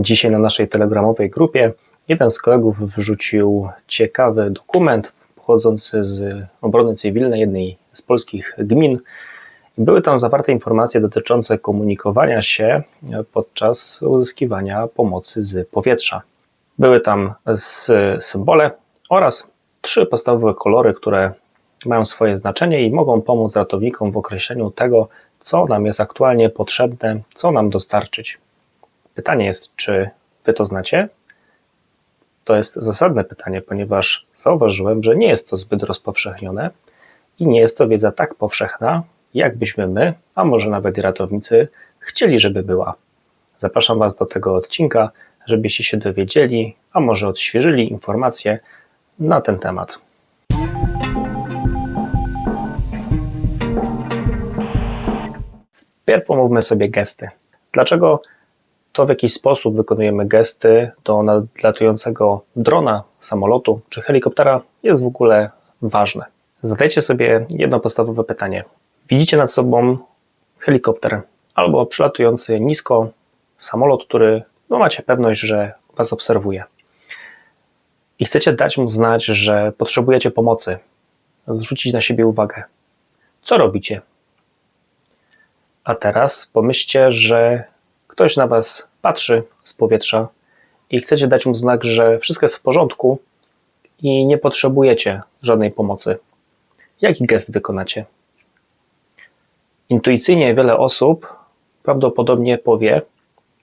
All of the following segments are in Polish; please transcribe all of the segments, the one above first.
Dzisiaj na naszej telegramowej grupie jeden z kolegów wrzucił ciekawy dokument pochodzący z obrony cywilnej jednej z polskich gmin. Były tam zawarte informacje dotyczące komunikowania się podczas uzyskiwania pomocy z powietrza. Były tam symbole oraz trzy podstawowe kolory, które mają swoje znaczenie i mogą pomóc ratownikom w określeniu tego, co nam jest aktualnie potrzebne, co nam dostarczyć. Pytanie jest, czy wy to znacie? To jest zasadne pytanie, ponieważ zauważyłem, że nie jest to zbyt rozpowszechnione i nie jest to wiedza tak powszechna, jakbyśmy my, a może nawet ratownicy, chcieli, żeby była. Zapraszam Was do tego odcinka, żebyście się dowiedzieli, a może odświeżyli informacje na ten temat. Pierw omówmy sobie gesty. Dlaczego to w jakiś sposób wykonujemy gesty do nadlatującego drona, samolotu czy helikoptera jest w ogóle ważne. Zadajcie sobie jedno podstawowe pytanie. Widzicie nad sobą helikopter albo przylatujący nisko samolot, który no macie pewność, że Was obserwuje. I chcecie dać mu znać, że potrzebujecie pomocy, zwrócić na siebie uwagę. Co robicie? A teraz pomyślcie, że ktoś na Was patrzy z powietrza i chcecie dać mu znak, że wszystko jest w porządku i nie potrzebujecie żadnej pomocy. Jaki gest wykonacie? Intuicyjnie wiele osób prawdopodobnie powie,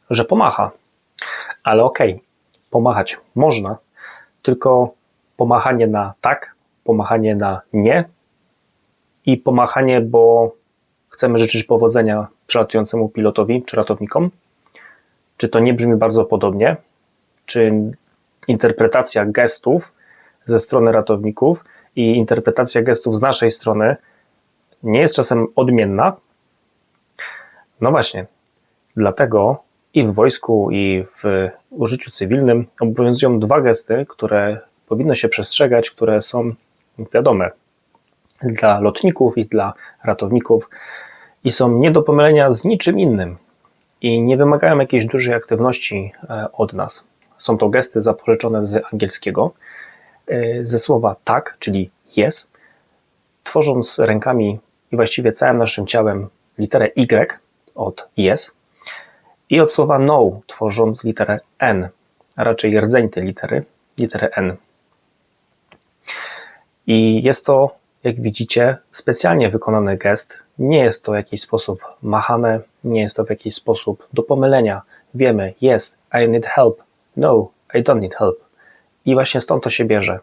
że pomacha. Ale okej, okay, pomachać można, tylko pomachanie na tak, pomachanie na nie i pomachanie, bo chcemy życzyć powodzenia przelatującemu pilotowi czy ratownikom. Czy to nie brzmi bardzo podobnie? Czy interpretacja gestów ze strony ratowników i interpretacja gestów z naszej strony nie jest czasem odmienna? No właśnie, dlatego i w wojsku, i w użyciu cywilnym obowiązują dwa gesty, które powinno się przestrzegać, które są wiadome dla lotników i dla ratowników i są nie do pomylenia z niczym innym i nie wymagają jakiejś dużej aktywności e, od nas. Są to gesty zapożyczone z angielskiego, e, ze słowa tak, czyli yes, tworząc rękami i właściwie całym naszym ciałem literę Y od yes i od słowa no, tworząc literę N, a raczej rdzeń tej litery, literę N. I jest to, jak widzicie, specjalnie wykonany gest. Nie jest to w jakiś sposób machane, nie jest to w jakiś sposób do pomylenia. Wiemy, yes, I need help, no, I don't need help. I właśnie stąd to się bierze.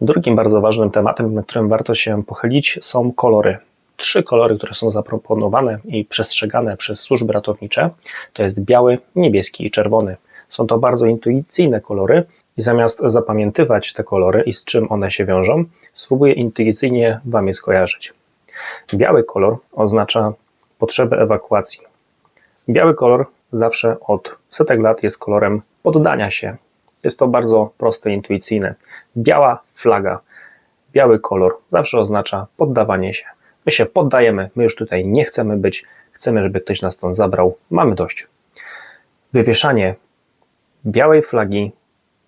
Drugim bardzo ważnym tematem, na którym warto się pochylić, są kolory trzy kolory, które są zaproponowane i przestrzegane przez służby ratownicze, to jest biały, niebieski i czerwony. Są to bardzo intuicyjne kolory i zamiast zapamiętywać te kolory i z czym one się wiążą, spróbuję intuicyjnie Wam je skojarzyć. Biały kolor oznacza potrzebę ewakuacji. Biały kolor zawsze od setek lat jest kolorem poddania się. Jest to bardzo proste, intuicyjne. Biała flaga, biały kolor zawsze oznacza poddawanie się. My się poddajemy, my już tutaj nie chcemy być, chcemy, żeby ktoś nas stąd zabrał, mamy dość. Wywieszanie białej flagi,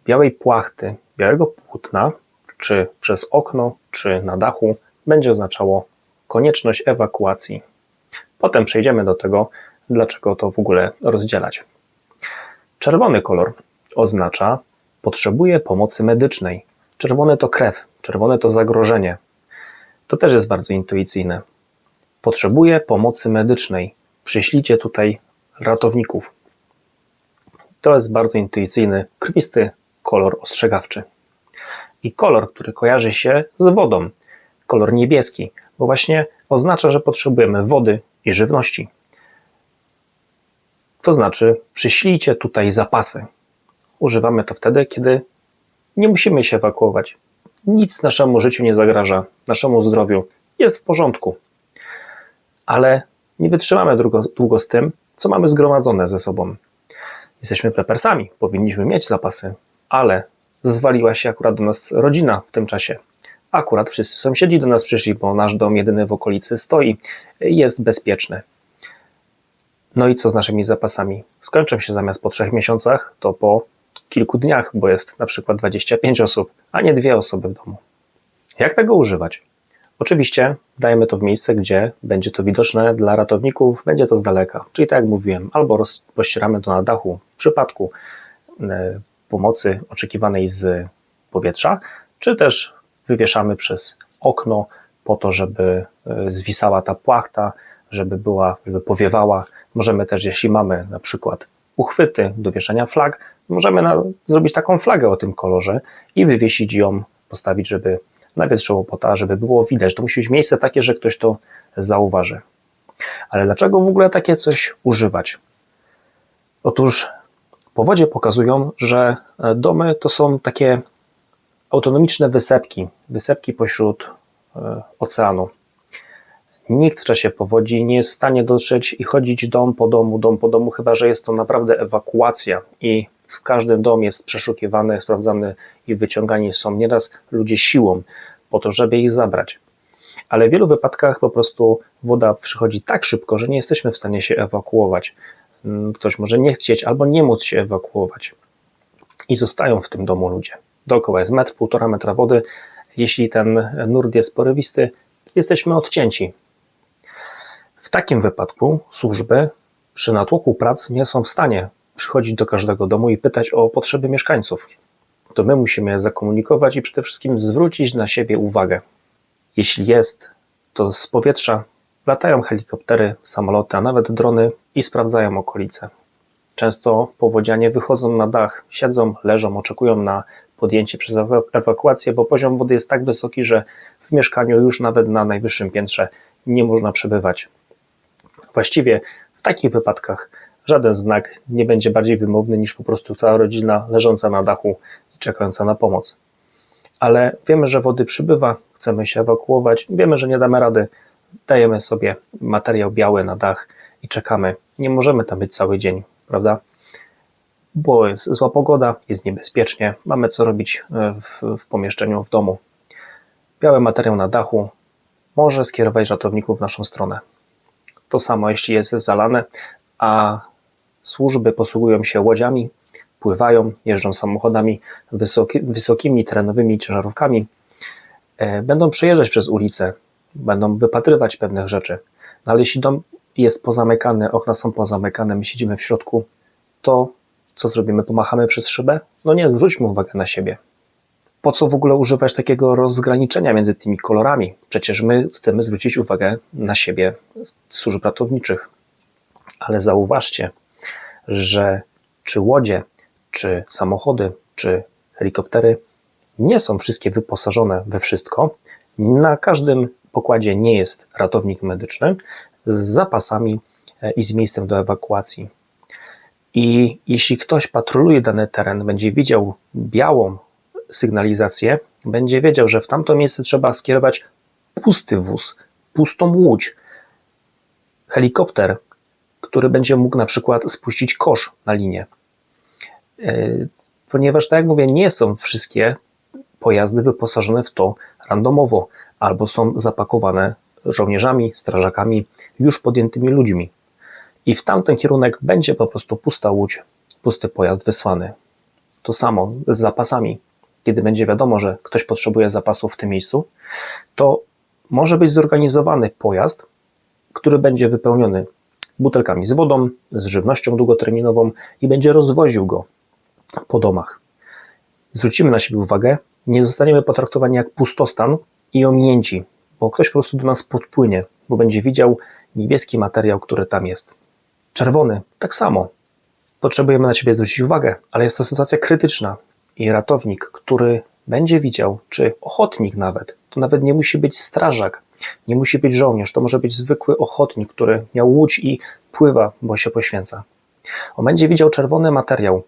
białej płachty, białego płótna, czy przez okno, czy na dachu, będzie oznaczało konieczność ewakuacji. Potem przejdziemy do tego, dlaczego to w ogóle rozdzielać. Czerwony kolor oznacza potrzebuje pomocy medycznej. Czerwony to krew, czerwone to zagrożenie, to też jest bardzo intuicyjne. Potrzebuję pomocy medycznej. Przyślijcie tutaj ratowników. To jest bardzo intuicyjny, krwisty kolor ostrzegawczy. I kolor, który kojarzy się z wodą, kolor niebieski, bo właśnie oznacza, że potrzebujemy wody i żywności. To znaczy, przyślijcie tutaj zapasy. Używamy to wtedy, kiedy nie musimy się ewakuować, nic naszemu życiu nie zagraża, naszemu zdrowiu, jest w porządku. Ale nie wytrzymamy długo, długo z tym, co mamy zgromadzone ze sobą. Jesteśmy prepersami, powinniśmy mieć zapasy, ale zwaliła się akurat do nas rodzina w tym czasie. Akurat wszyscy sąsiedzi do nas przyszli, bo nasz dom jedyny w okolicy stoi, jest bezpieczny. No i co z naszymi zapasami? Skończą się zamiast po trzech miesiącach, to po kilku dniach, bo jest na przykład 25 osób, a nie dwie osoby w domu. Jak tego używać? Oczywiście dajemy to w miejsce, gdzie będzie to widoczne dla ratowników, będzie to z daleka. Czyli tak jak mówiłem, albo rozpościeramy to na dachu w przypadku e, pomocy oczekiwanej z powietrza, czy też wywieszamy przez okno po to, żeby e, zwisała ta płachta, żeby była, żeby powiewała. Możemy też, jeśli mamy na przykład uchwyty do wieszania flag, możemy na, zrobić taką flagę o tym kolorze i wywiesić ją, postawić, żeby na wietrze łopota, żeby było widać. To musi być miejsce takie, że ktoś to zauważy. Ale dlaczego w ogóle takie coś używać? Otóż powodzie pokazują, że domy to są takie autonomiczne wysepki, wysepki pośród e, oceanu. Nikt w czasie powodzi nie jest w stanie dotrzeć i chodzić dom po domu, dom po domu, chyba że jest to naprawdę ewakuacja i w każdym dom jest przeszukiwany, sprawdzany i wyciągani są nieraz ludzie siłą po to, żeby ich zabrać. Ale w wielu wypadkach po prostu woda przychodzi tak szybko, że nie jesteśmy w stanie się ewakuować. Mm, ktoś może nie chcieć albo nie móc się ewakuować. I zostają w tym domu ludzie. Dookoła jest metr, półtora metra wody. Jeśli ten nurt jest porywisty, jesteśmy odcięci. W takim wypadku służby przy natłoku prac nie są w stanie przychodzić do każdego domu i pytać o potrzeby mieszkańców. To my musimy je zakomunikować i przede wszystkim zwrócić na siebie uwagę. Jeśli jest, to z powietrza latają helikoptery, samoloty, a nawet drony i sprawdzają okolice. Często powodzianie wychodzą na dach, siedzą, leżą, oczekują na podjęcie przez ewakuację, bo poziom wody jest tak wysoki, że w mieszkaniu już nawet na najwyższym piętrze nie można przebywać. Właściwie w takich wypadkach żaden znak nie będzie bardziej wymowny niż po prostu cała rodzina leżąca na dachu i czekająca na pomoc. Ale wiemy, że wody przybywa, chcemy się ewakuować, wiemy, że nie damy rady, dajemy sobie materiał biały na dach i czekamy. Nie możemy tam być cały dzień, prawda? Bo jest zła pogoda, jest niebezpiecznie, mamy co robić e, w, w pomieszczeniu, w domu. Biały materiał na dachu może skierować ratowników w naszą stronę. To samo, jeśli jest zalane, a służby posługują się łodziami, pływają, jeżdżą samochodami wysoki, wysokimi terenowymi ciężarówkami, e, będą przejeżdżać przez ulicę, będą wypatrywać pewnych rzeczy. No ale jeśli dom jest pozamykany, okna są pozamykane, my siedzimy w środku, to co zrobimy? Pomachamy przez szybę? No nie, zwróćmy uwagę na siebie. Po co w ogóle używać takiego rozgraniczenia między tymi kolorami? Przecież my chcemy zwrócić uwagę na siebie służb ratowniczych. Ale zauważcie, że czy łodzie, czy samochody, czy helikoptery nie są wszystkie wyposażone we wszystko. Na każdym pokładzie nie jest ratownik medyczny z zapasami e, i z miejscem do ewakuacji. I jeśli ktoś patroluje dany teren, będzie widział białą sygnalizację, będzie wiedział, że w tamto miejsce trzeba skierować pusty wóz, pustą łódź. Helikopter który będzie mógł na przykład spuścić kosz na linię. E, ponieważ, tak jak mówię, nie są wszystkie pojazdy wyposażone w to randomowo, albo są zapakowane żołnierzami, strażakami, już podjętymi ludźmi. I w tamten kierunek będzie po prostu pusta łódź, pusty pojazd wysłany. To samo z zapasami. Kiedy będzie wiadomo, że ktoś potrzebuje zapasów w tym miejscu, to może być zorganizowany pojazd, który będzie wypełniony butelkami z wodą, z żywnością długoterminową i będzie rozwoził go po domach. Zwrócimy na siebie uwagę, nie zostaniemy potraktowani jak pustostan i ominięci, bo ktoś po prostu do nas podpłynie, bo będzie widział niebieski materiał, który tam jest. Czerwony, tak samo. Potrzebujemy na siebie zwrócić uwagę, ale jest to sytuacja krytyczna i ratownik, który będzie widział, czy ochotnik nawet, to nawet nie musi być strażak, nie musi być żołnierz, to może być zwykły ochotnik, który miał łódź i pływa, bo się poświęca. On będzie widział czerwony materiał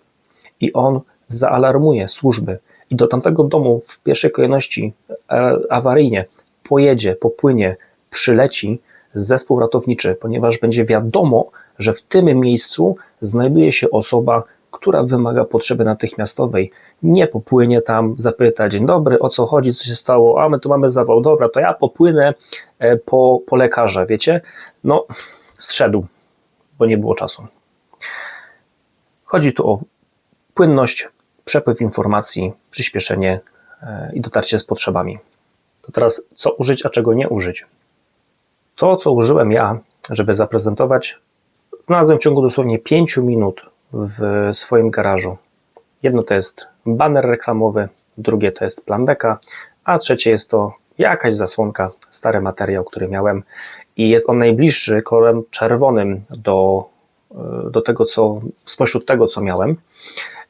i on zaalarmuje służby i do tamtego domu w pierwszej kolejności e, awaryjnie pojedzie, popłynie, przyleci zespół ratowniczy, ponieważ będzie wiadomo, że w tym miejscu znajduje się osoba, która wymaga potrzeby natychmiastowej. Nie popłynie tam zapytać, dzień dobry, o co chodzi, co się stało, a my tu mamy zawał, dobra, to ja popłynę e, po, po lekarza, wiecie? No, zszedł. bo nie było czasu. Chodzi tu o płynność, przepływ informacji, przyspieszenie e, i dotarcie z potrzebami. To teraz, co użyć, a czego nie użyć? To, co użyłem ja, żeby zaprezentować, znalazłem w ciągu dosłownie 5 minut w swoim garażu. Jedno to jest banner reklamowy, drugie to jest plandeka, a trzecie jest to jakaś zasłonka, stary materiał, który miałem i jest on najbliższy kolorem czerwonym do, e, do tego, co spośród tego, co miałem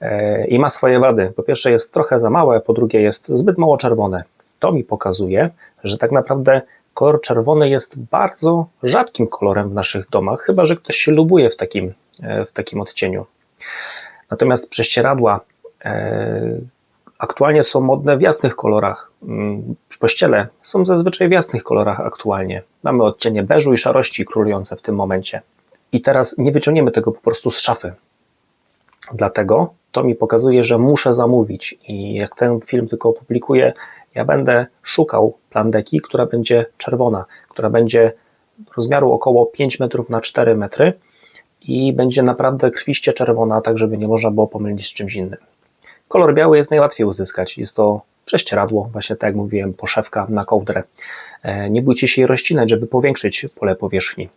e, i ma swoje wady. Po pierwsze jest trochę za małe, po drugie jest zbyt mało czerwone. To mi pokazuje, że tak naprawdę kolor czerwony jest bardzo rzadkim kolorem w naszych domach, chyba że ktoś się lubuje w takim, e, w takim odcieniu. Natomiast prześcieradła aktualnie są modne w jasnych kolorach. Mm, w pościele są zazwyczaj w jasnych kolorach aktualnie. Mamy odcienie beżu i szarości królujące w tym momencie. I teraz nie wyciągniemy tego po prostu z szafy. Dlatego to mi pokazuje, że muszę zamówić i jak ten film tylko opublikuję, ja będę szukał plandeki, która będzie czerwona, która będzie rozmiaru około 5 metrów na 4 metry i będzie naprawdę krwiście czerwona, tak żeby nie można było pomylić z czymś innym. Kolor biały jest najłatwiej uzyskać. Jest to prześcieradło, właśnie tak jak mówiłem, poszewka na kołdrę. E, nie bójcie się jej rozcinać, żeby powiększyć pole powierzchni.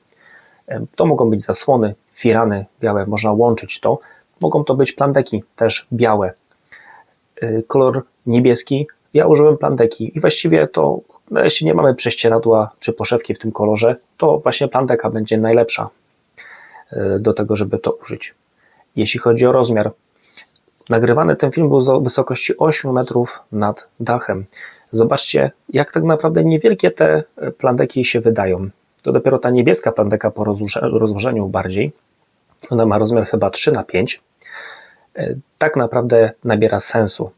E, to mogą być zasłony, firany białe, można łączyć to. Mogą to być plandeki, też białe. E, kolor niebieski, ja użyłem plandeki i właściwie to, no, jeśli nie mamy prześcieradła czy poszewki w tym kolorze, to właśnie plandeka będzie najlepsza do tego, żeby to użyć. Jeśli chodzi o rozmiar, Nagrywany ten film był z wysokości 8 metrów nad dachem. Zobaczcie, jak tak naprawdę niewielkie te e, plandeki się wydają. To dopiero ta niebieska plandeka po rozłożeniu bardziej. Ona ma rozmiar chyba 3 na 5. E, tak naprawdę nabiera sensu,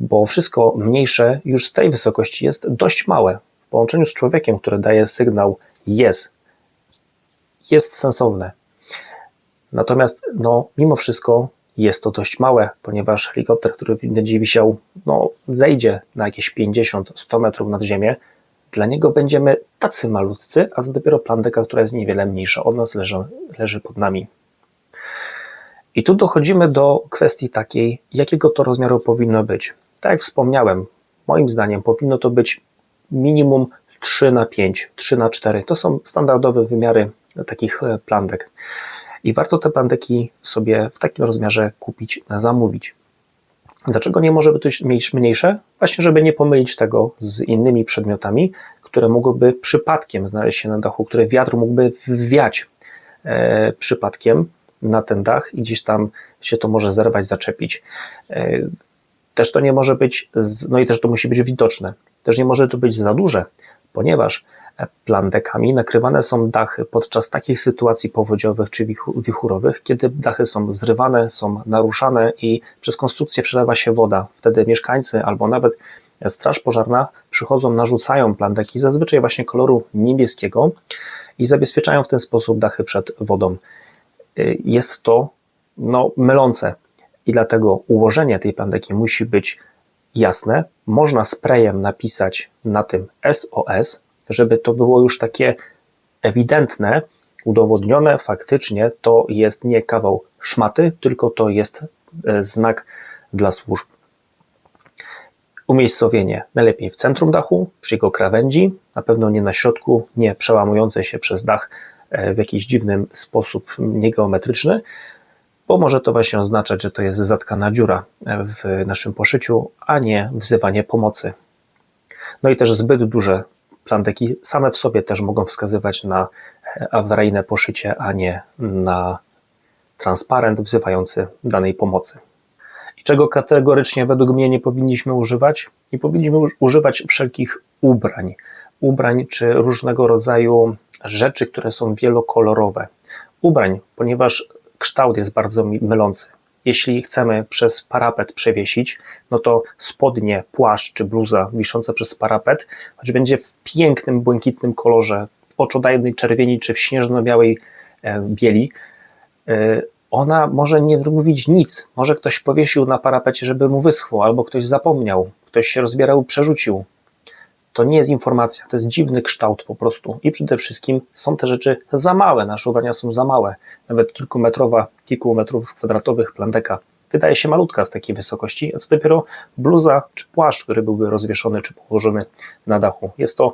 bo wszystko mniejsze już z tej wysokości jest dość małe. W połączeniu z człowiekiem, który daje sygnał jest, jest sensowne. Natomiast no, mimo wszystko jest to dość małe, ponieważ helikopter, który będzie wisiał, no, zejdzie na jakieś 50-100 metrów nad ziemię. Dla niego będziemy tacy malutcy, a to dopiero plandeka, która jest niewiele mniejsza od nas, leży, leży pod nami. I tu dochodzimy do kwestii takiej, jakiego to rozmiaru powinno być. Tak jak wspomniałem, moim zdaniem powinno to być minimum 3 na 5, 3 na 4. To są standardowe wymiary takich e, plandek i warto te plandeki sobie w takim rozmiarze kupić, zamówić. Dlaczego nie może być mniejsze? Właśnie, żeby nie pomylić tego z innymi przedmiotami, które mogłyby przypadkiem znaleźć się na dachu, które wiatr mógłby wiać e, przypadkiem na ten dach i gdzieś tam się to może zerwać, zaczepić. E, też to nie może być, no i też to musi być widoczne. Też nie może to być za duże, ponieważ plandekami nakrywane są dachy podczas takich sytuacji powodziowych czy wichurowych, kiedy dachy są zrywane, są naruszane i przez konstrukcję przelewa się woda. Wtedy mieszkańcy albo nawet straż pożarna przychodzą, narzucają plandeki, zazwyczaj właśnie koloru niebieskiego i zabezpieczają w ten sposób dachy przed wodą. Jest to no, mylące i dlatego ułożenie tej plandeki musi być jasne. Można sprayem napisać na tym SOS, żeby to było już takie ewidentne, udowodnione faktycznie, to jest nie kawał szmaty, tylko to jest e, znak dla służb. Umiejscowienie najlepiej w centrum dachu, przy jego krawędzi, na pewno nie na środku, nie przełamujące się przez dach e, w jakiś dziwny sposób niegeometryczny, bo może to właśnie oznaczać, że to jest zatkana dziura e, w naszym poszyciu, a nie wzywanie pomocy. No i też zbyt duże plandeki same w sobie też mogą wskazywać na awaryjne poszycie, a nie na transparent wzywający danej pomocy. I czego kategorycznie według mnie nie powinniśmy używać? Nie powinniśmy używać wszelkich ubrań, ubrań czy różnego rodzaju rzeczy, które są wielokolorowe. Ubrań, ponieważ kształt jest bardzo mylący. Jeśli chcemy przez parapet przewiesić, no to spodnie, płaszcz czy bluza wisząca przez parapet, choć będzie w pięknym, błękitnym kolorze, w oczodajnej czerwieni czy w śnieżno-białej e, bieli, e, ona może nie mówić nic. Może ktoś powiesił na parapecie, żeby mu wyschło, albo ktoś zapomniał, ktoś się rozbierał, przerzucił. To nie jest informacja, to jest dziwny kształt po prostu. I przede wszystkim są te rzeczy za małe, nasze ubrania są za małe. Nawet kilkumetrowa, kilku metrów kwadratowych plandeka wydaje się malutka z takiej wysokości, a co dopiero bluza czy płaszcz, który byłby rozwieszony czy położony na dachu. Jest to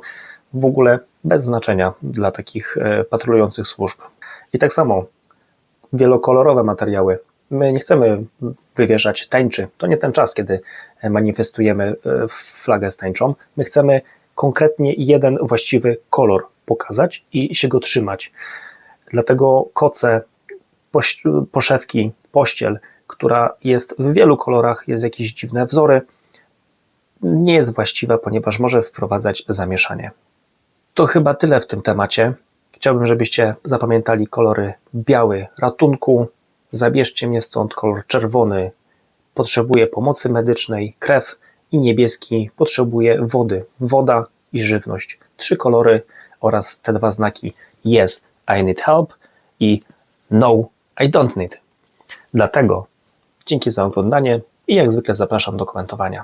w ogóle bez znaczenia dla takich e, patrolujących służb. I tak samo wielokolorowe materiały. My nie chcemy wywieszać tańczy. To nie ten czas, kiedy manifestujemy e, flagę z tańczą. My chcemy konkretnie jeden właściwy kolor pokazać i się go trzymać. Dlatego koce, poś- poszewki, pościel, która jest w wielu kolorach, jest jakieś dziwne wzory, nie jest właściwa, ponieważ może wprowadzać zamieszanie. To chyba tyle w tym temacie. Chciałbym, żebyście zapamiętali kolory biały ratunku, zabierzcie mnie stąd, kolor czerwony potrzebuje pomocy medycznej, krew i niebieski potrzebuje wody, woda i żywność. Trzy kolory oraz te dwa znaki yes, I need help i no, I don't need. Dlatego dzięki za oglądanie i jak zwykle zapraszam do komentowania.